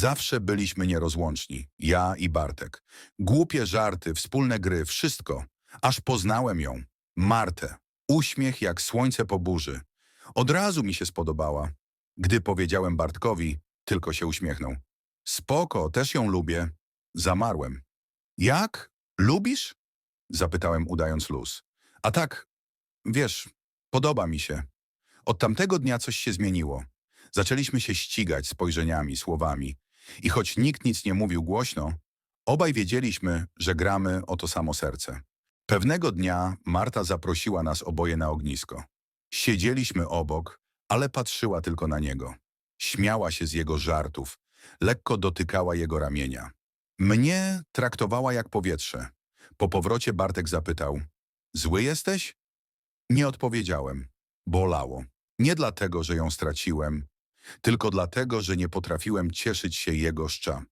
Zawsze byliśmy nierozłączni, ja i Bartek. Głupie żarty, wspólne gry, wszystko. Aż poznałem ją. Martę. Uśmiech jak słońce po burzy. Od razu mi się spodobała. Gdy powiedziałem Bartkowi, tylko się uśmiechnął. Spoko, też ją lubię. Zamarłem. Jak? Lubisz? Zapytałem udając luz. A tak, wiesz, podoba mi się. Od tamtego dnia coś się zmieniło. Zaczęliśmy się ścigać spojrzeniami, słowami. I choć nikt nic nie mówił głośno, obaj wiedzieliśmy, że gramy o to samo serce. Pewnego dnia Marta zaprosiła nas oboje na ognisko. Siedzieliśmy obok, ale patrzyła tylko na niego. Śmiała się z jego żartów, lekko dotykała jego ramienia. Mnie traktowała jak powietrze. Po powrocie Bartek zapytał, zły jesteś? Nie odpowiedziałem. Bolało. Nie dlatego, że ją straciłem, tylko dlatego, że nie potrafiłem cieszyć się jego szcza.